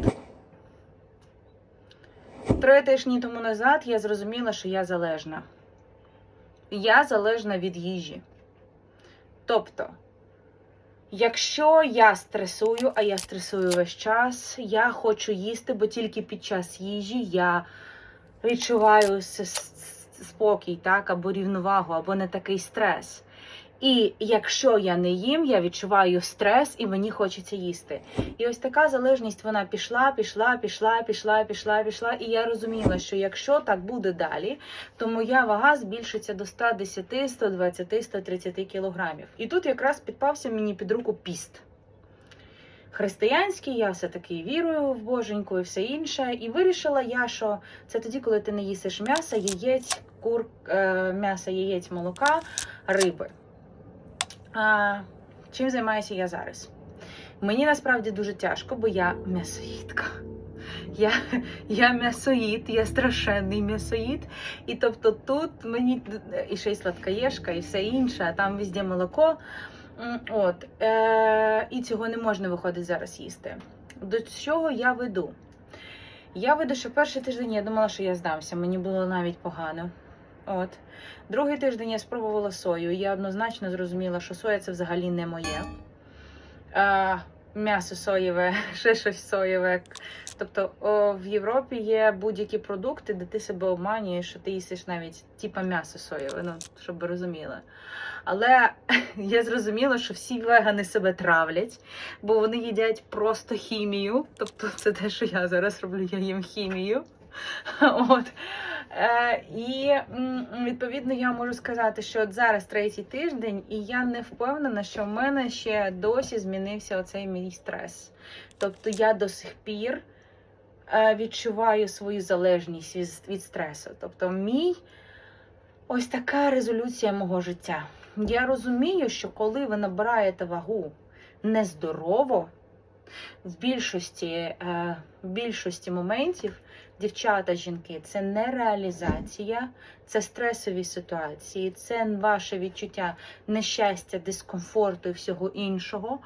привіт! Три тижні тому назад я зрозуміла, що я залежна. Я залежна від їжі. Тобто, якщо я стресую, а я стресую весь час, я хочу їсти, бо тільки під час їжі я відчуваю спокій, так, або рівновагу, або не такий стрес. І якщо я не їм, я відчуваю стрес і мені хочеться їсти. І ось така залежність вона пішла, пішла, пішла, пішла, пішла, пішла. І я розуміла, що якщо так буде далі, то моя вага збільшиться до 110, 120, 130 кілограмів. І тут якраз підпався мені під руку піст. Християнський, я все-таки вірую в Боженьку і все інше. І вирішила я, що це тоді, коли ти не їсиш м'яса, яєць, кур, е, м'яса, яєць, молока, риби. Чим займаюся я зараз? Мені насправді дуже тяжко, бо я м'ясоїдка. Я, я м'ясоїд, я страшенний м'ясоїд. І тобто тут мені і ще й сладкоєшка, і все інше, а там везде молоко. От, е, і цього не можна виходить зараз їсти. До чого я веду? Я веду, що перший тиждень я думала, що я здамся, мені було навіть погано. От. Другий тиждень я спробувала сою, і я однозначно зрозуміла, що соя це взагалі не моє. А, м'ясо соєве, ще щось соєве. Тобто о, в Європі є будь-які продукти, де ти себе обманюєш, що ти їсиш навіть типа м'ясо соєве, ну, щоб ви розуміли. Але я зрозуміла, що всі вегани себе травлять, бо вони їдять просто хімію. Тобто це те, що я зараз роблю, я їм хімію. От. Е, і відповідно я можу сказати, що от зараз третій тиждень, і я не впевнена, що в мене ще досі змінився оцей мій стрес. Тобто я до сих пір е, відчуваю свою залежність від, від стресу. Тобто, мій ось така резолюція мого життя. Я розумію, що коли ви набираєте вагу нездорово, в більшості, е, в більшості моментів дівчата, жінки, це не реалізація, це стресові ситуації, це ваше відчуття нещастя, дискомфорту і всього іншого.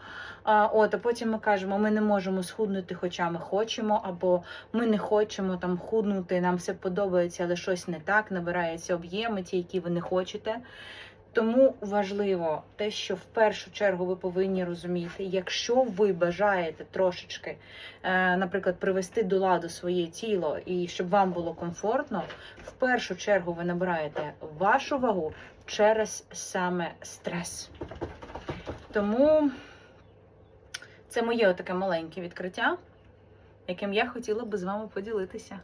От, а потім ми кажемо, ми не можемо схуднути, хоча ми хочемо, або ми не хочемо там худнути, нам все подобається, але щось не так, набираються об'єми, ті, які ви не хочете. Тому важливо те, що в першу чергу ви повинні розуміти, якщо ви бажаєте трошечки, е, наприклад, привести до ладу своє тіло і щоб вам було комфортно, в першу чергу ви набираєте вашу вагу через саме стрес. Тому це моє таке маленьке відкриття, яким я хотіла би з вами поділитися.